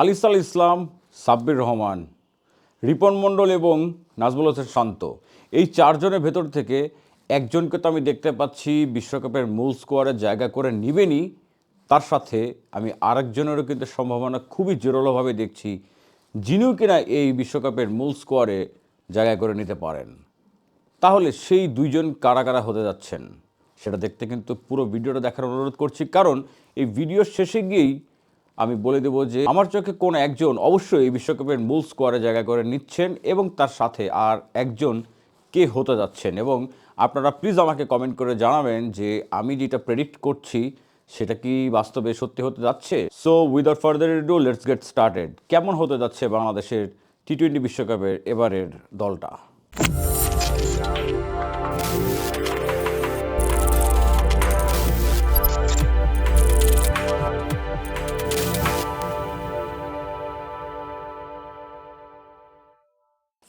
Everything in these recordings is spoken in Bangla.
আলিসাল ইসলাম, সাব্বির রহমান, রিপন মণ্ডল এবং নাজমুল হোসেন শান্ত। এই চারজনের ভেতর থেকে একজনকে তো আমি দেখতে পাচ্ছি, বিশ্বকাপের মূল স্কোয়ারে জায়গা করে নিবেনই। তার সাথে আমি আরেকজনেরও কিন্তু সম্ভাবনা খুবই জোরালোভাবে দেখছি, যিনিও কিনা এই বিশ্বকাপের মূল স্কোয়ারে জায়গা করে নিতে পারেন। তাহলে সেই দুইজন কারা কারা হতে যাচ্ছেন, সেটা দেখতে কিন্তু পুরো ভিডিওটা দেখার অনুরোধ করছি। কারণ এই ভিডিওর শেষে গিয়েই আমি বলে দেবো যে আমার চোখে কোন একজন অবশ্যই এই বিশ্বকাপের মূল স্কোয়ারে জায়গা করে নিচ্ছেন এবং তার সাথে আর একজন কে হতে যাচ্ছেন। এবং আপনারা প্লিজ আমাকে কমেন্ট করে জানাবেন যে আমি যেটা প্রেডিক্ট করছি, সেটা কি বাস্তবে সত্যি হতে যাচ্ছে? So without further do let's get started কেমন হতে যাচ্ছে বাংলাদেশের টি টোয়েন্টি বিশ্বকাপের এবারের দলটা?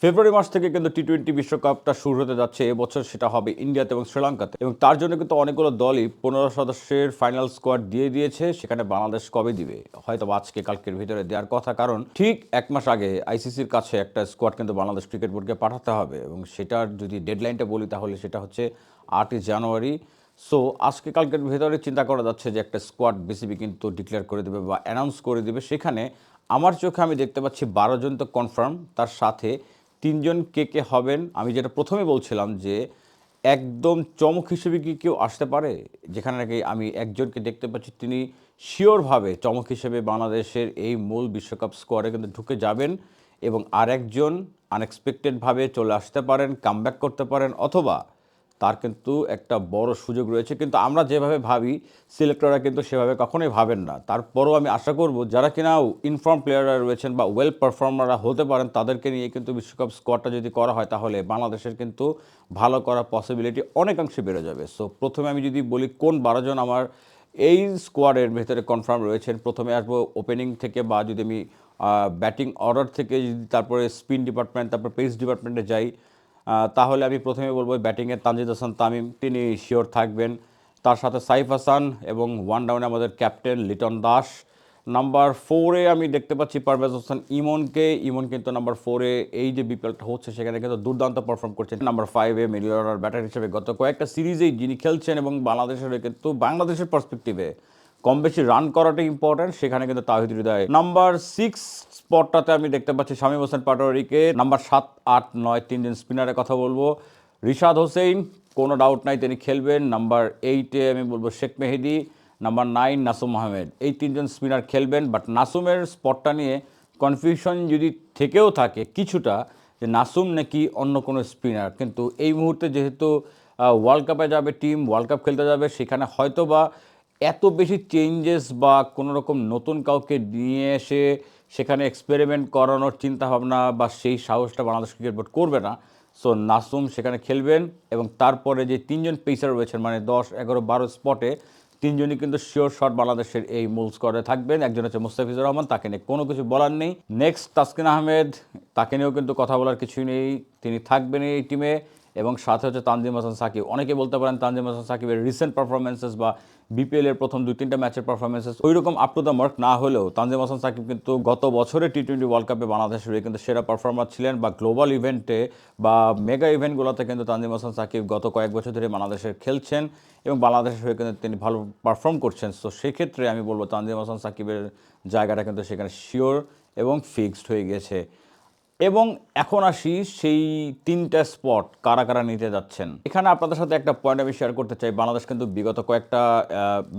ফেব্রুয়ারি মাস থেকে কিন্তু টি টোয়েন্টি বিশ্বকাপটা শুরু হতে যাচ্ছে। এবছর সেটা হবে ইন্ডিয়াতে এবং শ্রীলঙ্কাতে। এবং তার জন্য কিন্তু অনেকগুলো দলই পনেরো সদস্যের ফাইনাল স্কোয়াড দিয়ে দিয়েছে। সেখানে বাংলাদেশ কবে দিবে? হয়তো আজকে, কালকের ভিতরে দেওয়ার কথা। কারণ ঠিক এক মাস আগে আইসিসির কাছে একটা স্কোয়াড কিন্তু বাংলাদেশ ক্রিকেট বোর্ডকে পাঠাতে হবে। এবং সেটার যদি ডেডলাইনটা বলি তাহলে সেটা হচ্ছে আটই জানুয়ারি। সো আজকে, কালকের ভেতরে চিন্তা করা যাচ্ছে যে একটা স্কোয়াড বিসিবি কিন্তু ডিক্লেয়ার করে দেবে বা অ্যানাউন্স করে দেবে। সেখানে আমার চোখে আমি দেখতে পাচ্ছি বারো জন তো কনফার্ম তার সাথে তিনজন কে কে হবেন? আমি যেটা প্রথমে বলছিলাম যে একদম চমক হিসেবে কি কেউ আসতে পারে? যেখানে নাকি আমি একজনকে দেখতে পাচ্ছি, তিনি শিওরভাবে চমক হিসেবে বাংলাদেশের এই মূল বিশ্বকাপ স্কোয়াডে কিন্তু ঢুকে যাবেন এবং আরেকজন আনএক্সপেক্টেডভাবে চলে আসতে পারেন কামব্যাক করতে পারেন অথবা তার কিন্তু একটা বড় সুযোগ রয়েছে। কিন্তু আমরা যেভাবে ভাবি, সিলেক্টররা কিন্তু সেভাবে কখনোই ভাবেন না। তারপরও আমি আশা করব, যারা কিনা ইনফর্ম প্লেয়াররা রয়েছেন বা ওয়েল পারফর্মাররা হতে পারেন, তাদেরকে নিয়ে কিন্তু বিশ্বকাপ স্কোয়াডটা যদি করা হয়, তাহলে বাংলাদেশের কিন্তু ভালো করার পসিবিলিটি অনেকাংশে বেড়ে যাবে। সো প্রথমে আমি যদি বলি কোন বারোজন আমার এই স্কোয়াডের ভেতরে কনফার্ম রয়েছেন, প্রথমে আসব ওপেনিং থেকে বা যদি আমি ব্যাটিং অর্ডার থেকে যদি তারপরে স্পিন ডিপার্টমেন্ট তারপর পেস ডিপার্টমেন্টে যাই তাহলে আমি প্রথমে বলব ব্যাটিংয়ে তানজিদ হাসান তামিম, তিনি শিওর থাকবেন। তার সাথে সাইফ হাসান এবং ওয়ান ডাউনে আমাদের ক্যাপ্টেন লিটন দাস। নাম্বার ফোরে আমি দেখতে পাচ্ছি পারভেজ হোসেন ইমনকে। ইমন কিন্তু নাম্বার ফোরে এই যে বিপিএলটা হচ্ছে, সেখানে কিন্তু দুর্দান্ত পারফর্ম করছেন। নাম্বার ফাইভে মিডল অর্ডার ব্যাটার হিসেবে গত কয়েকটা সিরিজেই যিনি খেলছেন এবং বাংলাদেশের কিন্তু বাংলাদেশের পার্সপেক্টিভে কম বেশি রান করাটা ইম্পর্টেন্ট সেখানে কিন্তু তাহিদ হৃদয়। নাম্বার সিক্স স্পটটাতে আমি দেখতে পাচ্ছি শামীম হোসেন পাটোয়ারিকে। নাম্বার সাত, আট, নয় তিনজন স্পিনারের কথা বলব। রিশাদ হোসেন কোনো ডাউট নাই, তিনি খেলবেন। নাম্বার এইটে আমি বলব শেখ মেহেদি। Number nine Nasum Ahmed. এই তিনজন স্পিনার খেলবেন বাট নাসুমের স্পটটা নিয়ে কনফিউশন যদি থেকেও থাকে কিছুটা, যে নাসুম নাকি অন্য কোনো স্পিনার। কিন্তু এই মুহূর্তে যেহেতু ওয়ার্ল্ড কাপে যাবে টিম ওয়ার্ল্ড কাপ খেলতে যাবে, সেখানে হয়তো বা এত বেশি চেঞ্জেস বা কোনো রকম নতুন কাউকে নিয়ে এসে সেখানে এক্সপেরিমেন্ট করানোর চিন্তাভাবনা বা সেই সাহসটা বাংলাদেশ ক্রিকেট বোর্ড করবে না। সো নাসুম সেখানে খেলবেন এবং তারপরে যে তিনজন পেসার রয়েছেন মানে দশ, এগারো, বারো স্পটে তিনজনই কিন্তু শিওর শট বাংলাদেশের এই মূল স্কোয়াডে থাকবেন। একজন হচ্ছে মুস্তাফিজুর রহমান, তাকে নিয়ে কোনো কিছু বলার নেই। নেক্সট তাসকিন আহমেদ, তাকে নিয়েও কিন্তু কথা বলার কিছুই নেই। তিনি থাকবেন এই টিমে এবং সাথে হচ্ছে তানজিম হাসান সাকিব। অনেকে বলতে পারেন তানজিম হাসান সাকিবের রিসেন্ট পারফরমেন্সেস বা বিপিএল এর প্রথম দুই, তিনটা ম্যাচের পারফরমেন্সেস ওই রকম আপ টু দ্য মার্ক না হলেও তানজিম হাসান সাকিব কিন্তু গত বছরে টি টোয়েন্টি ওয়ার্ল্ড কাপে বাংলাদেশের হয়ে কিন্তু সেরা পারফর্মার ছিলেন বা গ্লোবাল ইভেন্টে বা মেগা ইভেন্টগুলোতে কিন্তু তানজিম হাসান সাকিব গত কয়েক বছর ধরে বাংলাদেশের খেলছেন এবং বাংলাদেশের হয়ে কিন্তু তিনি ভালো পারফর্ম করছেন। তো সেক্ষেত্রে আমি বলব তানজিম হাসান সাকিবের জায়গাটা কিন্তু সেখানে শিওর এবং ফিক্সড হয়ে গেছে। এবং এখন আসি সেই তিনটা স্পট কারা কারা নিতে যাচ্ছেন। এখানে আপনাদের সাথে একটা পয়েন্ট আমি শেয়ার করতে চাই। বাংলাদেশ কিন্তু বিগত কয়েকটা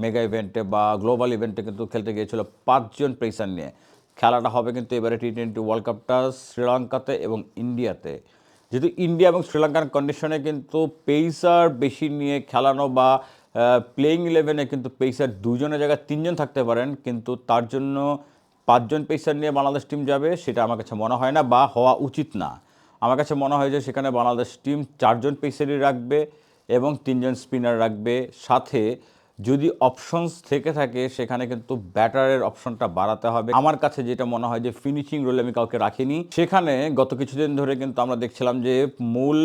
মেগা ইভেন্টে বা গ্লোবাল ইভেন্টে কিন্তু খেলতে গিয়েছিল পাঁচজন প্লেসার নিয়ে। খেলাটা হবে কিন্তু এবারে টি টোয়েন্টি ওয়ার্ল্ড কাপটা শ্রীলঙ্কাতে এবং ইন্ডিয়াতে। যেহেতু ইন্ডিয়া এবং শ্রীলঙ্কার কন্ডিশনে কিন্তু পেসার বেশি নিয়ে খেলানো বা প্লেইং ইলেভেনে কিন্তু পেসার দুজনের জায়গায় তিনজন থাকতে পারেন। কিন্তু তার জন্য পাঁচজন পেসার নিয়ে বাংলাদেশ টিম যাবে, সেটা আমার কাছে মনে হয় না বা হওয়া উচিত না। আমার কাছে মনে হয় যে সেখানে বাংলাদেশ টিম চারজন পেসারই রাখবে এবং তিনজন স্পিনার রাখবে। সাথে যদি অপশনস থেকে থাকে, সেখানে কিন্তু ব্যাটারের অপশনটা বাড়াতে হবে। আমার কাছে যেটা মনে হয় যে ফিনিশিং রোলে আমি কাউকে রাখিনি। সেখানে গত কিছুদিন ধরে কিন্তু আমরা দেখছিলাম যে মূল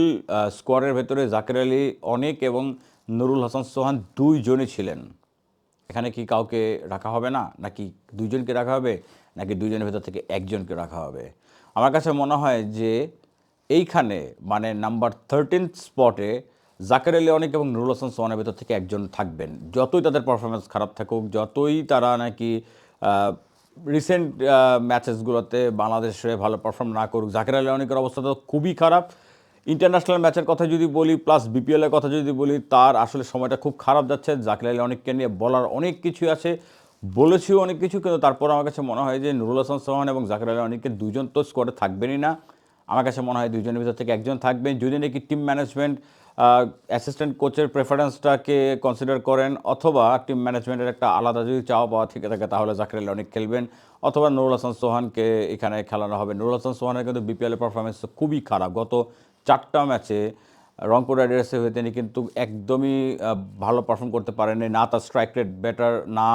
স্কোয়ারের ভেতরে জাকের আলী অনেক এবং নুরুল হাসান সোহান দুইজনই ছিলেন। এখানে কি কাউকে রাখা হবে না? নাকি দুজনকে রাখা হবে? নাকি দুজনের ভেতর থেকে একজনকে রাখা হবে? আমার কাছে মনে হয় যে এইখানে মানে নাম্বার থার্টিন স্পটে জাকের আলী অনেক এবং নুরুল হাসান সোহানের ভেতর থেকে একজন থাকবেন। যতই তাদের পারফরমেন্স খারাপ থাকুক, যতই তারা নাকি রিসেন্ট ম্যাচেসগুলোতে বাংলাদেশে ভালো পারফর্ম না করুক জাকের আলী অনেকের অবস্থা তো খুবই খারাপ। ইন্টারন্যাশনাল ম্যাচের কথা যদি বলি প্লাস বিপিএলের কথা যদি বলি, তার আসলে সময়টা খুব খারাপ যাচ্ছে। জাকির আলী অনেককে নিয়ে বলার অনেক কিছু আছে। বলেছিও অনেক কিছু, কিন্তু তারপর আমার কাছে মনে হয় যে নুরুল হাসান সোহান এবং জাকির আলী অনেককে দুজন তো স্কোয়াডে থাকবেনই না। আমার কাছে মনে হয় দুজনের ভিতর থেকে একজন থাকবেন। যদি নাকি টিম ম্যানেজমেন্ট অ্যাসিস্ট্যান্ট কোচের প্রেফারেন্সটাকে কনসিডার করেন, অথবা টিম ম্যানেজমেন্টের একটা আলাদা যদি চাওয়া পাওয়া থেকে থাকে, তাহলে জাকির আলী অনেক খেলবেন। অথবা নুরুল হাসান সোহানকে এখানে খেলানো হবে। নুরুল হাসান সোহানের কিন্তু বিপিএলের পারফরমেন্স খুবই খারাপ। গত চারটা ম্যাচে রংপুর রাইডার্সের হয়ে তিনি কিন্তু একদমই ভালো পারফর্ম করতে পারেননি, না তার স্ট্রাইক রেট বেটার না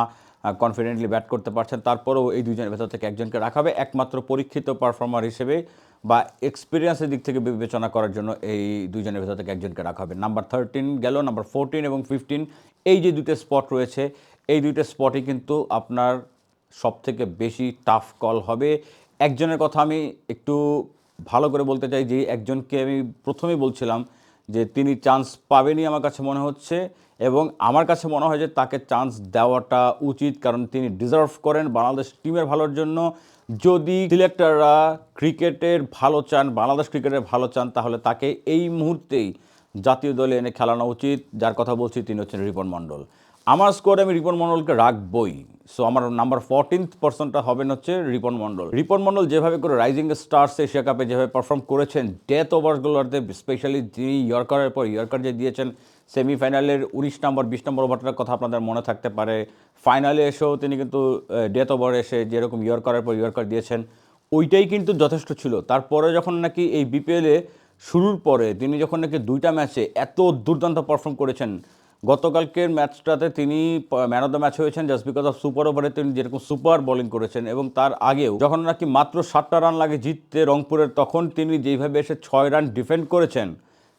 কনফিডেন্টলি ব্যাট করতে পারছেন। তারপরেও এই দুজনের ভেতর থেকে একজনকে রাখা হবে একমাত্র পরীক্ষিত পারফর্মার হিসেবে বা এক্সপিরিয়েন্সের দিক থেকে বিবেচনা করার জন্য এই দুজনের ভেতর থেকে একজনকে রাখা হবে। নাম্বার থার্টিন গেল নাম্বার ফোরটিন এবং ফিফটিন এই যে দুটো স্পট রয়েছে, এই দুইটা স্পটই কিন্তু আপনার সব থেকে বেশি টাফ কল হবে। একজনের কথা আমি একটু ভালো করে বলতে চাই যে একজনকে আমি প্রথমেই বলছিলাম যে তিনি চান্স পাবেনই আমার কাছে মনে হচ্ছে এবং আমার কাছে মনে হয় যে তাকে চান্স দেওয়াটা উচিত কারণ তিনি ডিজার্ভ করেন বাংলাদেশ টিমের ভালোর জন্য। যদি সিলেক্টররা ক্রিকেটের ভালো চান, বাংলাদেশ ক্রিকেটের ভালো চান, তাহলে তাকে এই মুহূর্তেই জাতীয় দলে এনে খেলানো উচিত। যার কথা বলছি তিনি হচ্ছেন রিপন মণ্ডল। আমার স্কোরে আমি রিপন মণ্ডলকে রাখবই। সো আমার নাম্বার ফোরটিন্থ পার্সনটা হবেন হচ্ছে রিপন মণ্ডল। রিপন মণ্ডল যেভাবে করে রাইজিং স্টার্স এশিয়া কাপে যেভাবে পারফর্ম করেছেন ডেথ ওভারগুলোতে স্পেশালি তিনি ইয়র্কারের পর ইয়র্কার যে দিয়েছেন সেমিফাইনালের উনিশ নম্বর বিশ নম্বর ওভারটার কথা আপনাদের মনে থাকতে পারে। ফাইনালে এসেও তিনি কিন্তু ডেথ ওভার এসে যেরকম ইয়র্কারের পর ইয়র্কার দিয়েছেন, ওইটাই কিন্তু যথেষ্ট ছিল। তারপরে যখন নাকি এই বিপিএলে শুরুর পরে তিনি যখন নাকি দুইটা ম্যাচে এত দুর্দান্ত পারফর্ম করেছেন গতকালকের ম্যাচটাতে তিনি ম্যান অফ দ্য ম্যাচ হয়েছেন জাস্ট বিকজ অফ সুপার ওভারে তিনি যেরকম সুপার বোলিং করেছেন এবং তার আগেও যখন নাকি মাত্র সাতটা রান লাগে জিততে রংপুরের, তখন তিনি যেইভাবে এসে ছয় রান ডিফেন্ড করেছেন,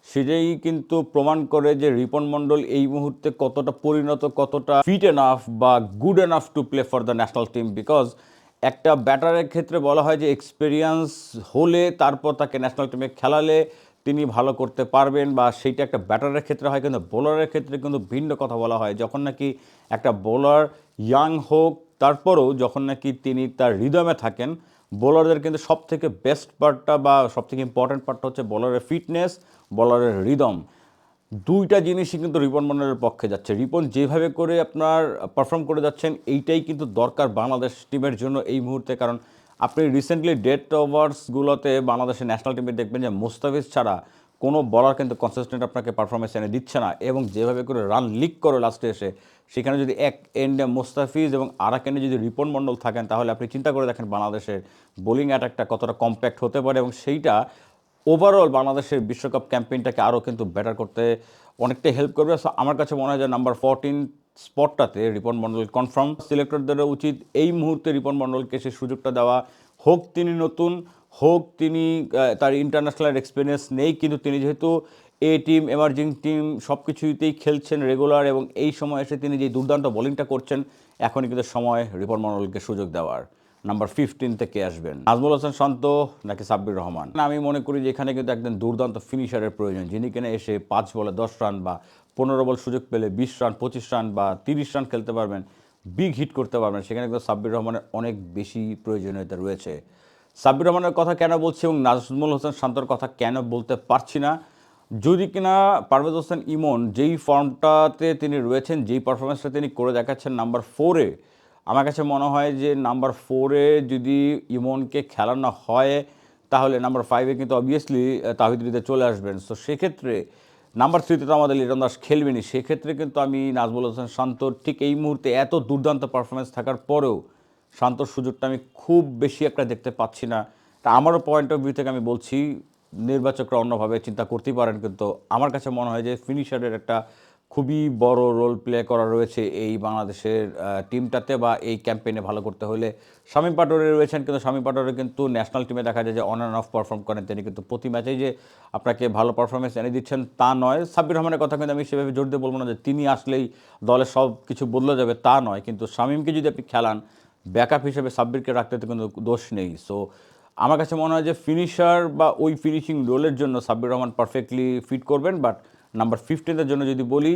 সেটাই কিন্তু প্রমাণ করে যে রিপন মণ্ডল এই মুহূর্তে কতটা পরিণত, কতটা ফিট এনাফ বা good enough to play for the national team because একটা ব্যাটারের ক্ষেত্রে বলা হয় যে এক্সপিরিয়েন্স হলে তারপর তাকে ন্যাশনাল টিমে খেলালে তিনি ভালো করতে পারবেন বা সেইটা একটা ব্যাটারের ক্ষেত্রে হয়, কিন্তু বোলারের ক্ষেত্রে কিন্তু ভিন্ন কথা বলা হয়। যখন নাকি একটা বোলার ইয়াং হোক, তারপরেও যখন নাকি তিনি তার হৃদমে থাকেন বোলারদের কিন্তু সব থেকে বেস্ট পার্টটা বা সব থেকে ইম্পর্ট্যান্ট পার্টটা হচ্ছে বোলারের ফিটনেস বোলারের রিদম দুইটা জিনিসই কিন্তু রিপন মন্ডলের পক্ষে যাচ্ছে। রিপন যেভাবে করে আপনার পারফর্ম করে যাচ্ছেন, এইটাই কিন্তু দরকার বাংলাদেশ টিমের জন্য এই মুহূর্তে। কারণ আপনি রিসেন্টলি ডেট ওভার্সগুলোতে বাংলাদেশের ন্যাশনাল টিমে দেখবেন যে মুস্তাফিজ ছাড়া কোনো বলার কিন্তু কনসিস্টেন্ট আপনাকে পারফরমেন্স এনে দিচ্ছে না এবং যেভাবে করে রান লিক করে লাস্টে এসে, সেখানে যদি এক এন্ডে মুস্তাফিজ এবং আর এক এন্ডে যদি রিপন মণ্ডল থাকেন, তাহলে আপনি চিন্তা করে দেখেন বাংলাদেশের বোলিং অ্যাটাকটা কতটা কম্প্যাক্ট হতে পারে এবং সেইটা ওভারঅল বাংলাদেশের বিশ্বকাপ ক্যাম্পেইনটাকে আরও কিন্তু বেটার করতে অনেকটাই হেল্প করবে। সো আমার কাছে মনে হয় যে নাম্বার ফোরটিন স্পটটাতে রিপন মণ্ডল কনফার্ম সিলেক্টরদের উচিত এই মুহূর্তে রিপন মণ্ডলকে সে সুযোগটা দেওয়া। হোক তিনি নতুন, হোক তিনি তার ইন্টারন্যাশনাল এক্সপিরিয়েন্স নেই, কিন্তু তিনি যেহেতু এ টিম এমার্জিং টিম সব কিছুতেই খেলছেন রেগুলার এবং এই সময় এসে তিনি যে দুর্দান্ত বোলিংটা করছেন, এখনই কিন্তু সময় রিপন মণ্ডলকে সুযোগ দেওয়ার। নাম্বার ফিফটিন থেকে আসবেন। নাজমুল হাসান শান্ত নাকি সাব্বির রহমান? আমি মনে করি যে এখানে কিন্তু একদম দুর্দান্ত ফিনিশারের প্রয়োজন, যিনি কিনা এসে পাঁচ বলে দশ রান বা পনেরো বল সুযোগ পেলে বিশ রান, পঁচিশ রান বা তিরিশ রান খেলতে পারবেন, বিগ হিট করতে পারবেন। সেখানে কিন্তু সাব্বির রহমানের অনেক বেশি প্রয়োজনীয়তা রয়েছে। সাব্বির রহমানের কথা কেন বলছি এবং নাজমুল হোসেন শান্তর কথা কেন বলতে পারছি না? যদি কিনা পারভেজ হোসেন ইমন যেই ফর্মটাতে তিনি রয়েছেন, যেই পারফরমেন্সটা তিনি করে দেখাচ্ছেন নাম্বার ফোরে, আমার কাছে মনে হয় যে নাম্বার ফোরে যদি ইমনকে খেলানো হয়, তাহলে নাম্বার ফাইভে কিন্তু অবভিয়াসলি তাহিদ চলে আসবেন। সো সেক্ষেত্রে নাম্বার থ্রিতে তো আমাদের লিটন দাস খেলবেনি সেক্ষেত্রে কিন্তু আমি নাজমুল হোসেন শান্তর ঠিক এই মুহূর্তে এত দুর্দান্ত পারফরমেন্স থাকার পরেও শান্তর সুযোগটা আমি খুব বেশি একটা দেখতে পাচ্ছি না। তা আমারও পয়েন্ট অফ ভিউ থেকে আমি বলছি, নির্বাচকরা অন্যভাবে চিন্তা করতেই পারেন, কিন্তু আমার কাছে মনে হয় যে ফিনিশারের একটা খুবই বড় রোল প্লে করা রয়েছে এই বাংলাদেশের টিমটাতে বা এই ক্যাম্পেইনে ভালো করতে হলে। শামীম পাটোরে রয়েছেন কিন্তু শামীম পাটোরে কিন্তু ন্যাশনাল টিমে দেখা যায় যে অন অ্যান্ড অফ পারফর্ম করেন। তিনি কিন্তু প্রতি ম্যাচেই যে আপনাকে ভালো পারফরমেন্স এনে দিচ্ছেন তা নয়। সাব্বির রহমানের কথা কিন্তু আমি সেভাবে জোর দিয়ে বলব না যে তিনি আসলেই দলের সব কিছু বদলে যাবে তা নয়। কিন্তু শামীমকে যদি আপনি খেলান ব্যাকআপ হিসেবে সাব্বিরকে রাখতে তো কিন্তু দোষ নেই। সো আমার কাছে মনে হয় যে ফিনিশার বা ওই ফিনিশিং রোলের জন্য সাব্বির রহমান পারফেক্টলি ফিট করবেন। বাট নাম্বার ফিফটিনের জন্য যদি বলি,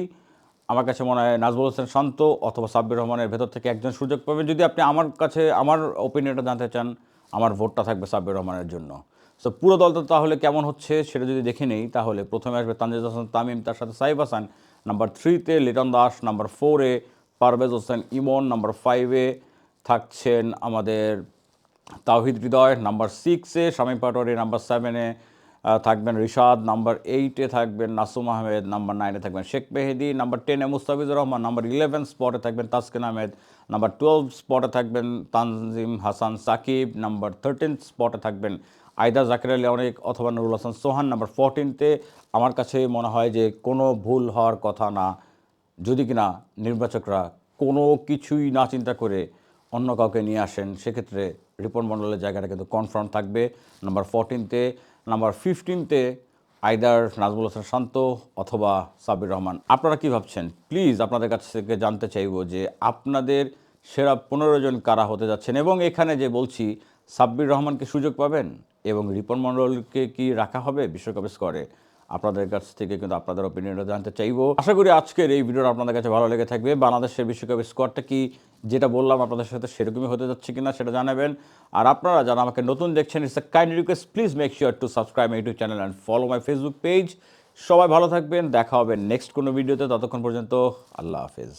আমার কাছে মনে হয় নাজবুল হোসেন শান্ত অথবা সাব্বির রহমানের ভেতর থেকে একজন সুযোগ পাবেন যদি আপনি আমার কাছে, আমার ওপিনিয়নটা জানতে চান, আমার ভোটটা থাকবে সাব্বির রহমানের জন্য। সো পুরো দলটা তাহলে কেমন হচ্ছে সেটা যদি দেখে নেই, তাহলে প্রথমে আসবে তানজিদ হাসান, তামিম, তার সাথে সাইব হাসান। নাম্বার থ্রিতে লিটন দাস নাম্বার ফোরে পারভেজ হোসেন ইমন নাম্বার ফাইভে থাকছেন আমাদের তাওহিদ হৃদয়। নাম্বার সিক্সে শামীম পাটোয়ারি নাম্বার সেভেনে থাকবেন রিশাদ, নাম্বার এইটে থাকবেন নাসুম আহমেদ, নাম্বার নাইনে থাকবেন শেখ মেহেদি, নাম্বার টেনে মুস্তাফিজুর রহমান, নাম্বার ইলেভেন স্পটে থাকবেন তাসকিন আহমেদ, নাম্বার টুয়েলভ স্পটে থাকবেন তানজিম হাসান সাকিব, নাম্বার থার্টিন স্পটে থাকবেন আয়দা জাকির আলী অনেক অথবা নুরুল হাসান সোহান, নাম্বার ফোরটিনতে আমার কাছে মনে হয় যে কোনো ভুল হওয়ার কথা না। যদি কিনা নির্বাচকরা কোনো কিছুই না চিন্তা করে অন্য কাউকে নিয়ে আসেন, সেক্ষেত্রে রিপন মণ্ডলের জায়গাটা কিন্তু কনফার্ম থাকবে। নাম্বার ফোরটিনতে নাম্বার ফিফটিনতে আইদার নাজমুল হোসেন শান্ত অথবা সাবির রহমান, আপনারা কি ভাবছেন? প্লিজ আপনাদের কাছ থেকে জানতে চাইব যে আপনাদের সেরা পনেরো জন কারা হতে যাচ্ছেন এবং এখানে যে বলছি, সাব্বির রহমানকে সুযোগ পাবেন এবং রিপন মণ্ডলকে কি রাখা হবে? বিশ্বকাপ স্কোয়ারে আপনাদের কাছ থেকে কিন্তু আপনাদের অপিনিয়নটা জানতে চাইব। আশা করি আজকের এই ভিডিওটা আপনাদের কাছে ভালো লেগে থাকবে। বাংলাদেশের বিশ্বকাপ স্কোয়াডটা কি, যেটা বললাম আপনাদের সাথে সেরকমই হতে যাচ্ছে কিনা সেটা জানাবেন। আর আপনারা যারা আমাকে নতুন দেখছেন it's a kind request please make sure to subscribe my YouTube channel and follow my Facebook page সবাই ভালো থাকবেন, দেখা হবে নেক্সট কোনো ভিডিওতে ততক্ষণ পর্যন্ত আল্লাহ হাফেজ।